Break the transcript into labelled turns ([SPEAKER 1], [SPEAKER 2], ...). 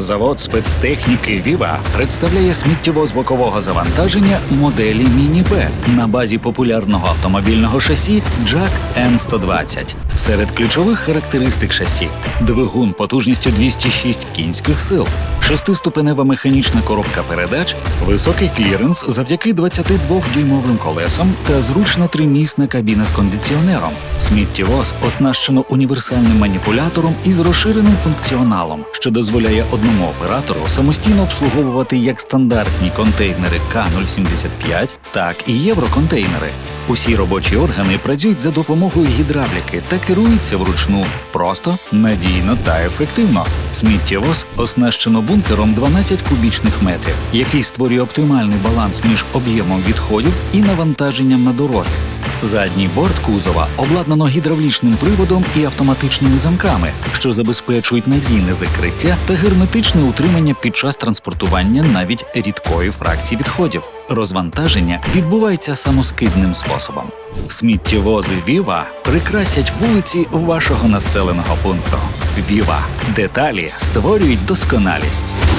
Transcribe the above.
[SPEAKER 1] Завод спецтехніки Віва представляє сміттєво-звукового завантаження моделі Міні Б на базі популярного автомобільного шасі Jack N120. Серед ключових характеристик шасі двигун потужністю 206 кінських сил, шестиступенева механічна коробка передач, високий кліренс завдяки 22-дюймовим колесам та зручна тримісна кабіна з кондиціонером. Сміттєвоз оснащено універсальним маніпулятором із розширеним функціоналом, що дозволяє одному оператору самостійно обслуговувати як стандартні контейнери К-075, так і євроконтейнери. Усі робочі органи працюють за допомогою гідравліки та керуються вручну просто, надійно та ефективно. Сміттєвоз оснащено бункером 12 кубічних метрів, який створює оптимальний баланс між об'ємом відходів і навантаженням на дороги. Задній борт кузова обладнано гідравлічним приводом і автоматичними замками, що забезпечують надійне закриття та герметичне утримання під час транспортування навіть рідкої фракції відходів. Розвантаження відбувається самоскидним способом. Сміттєвози Віва прикрасять вулиці вашого населеного пункту. Віва деталі створюють досконалість.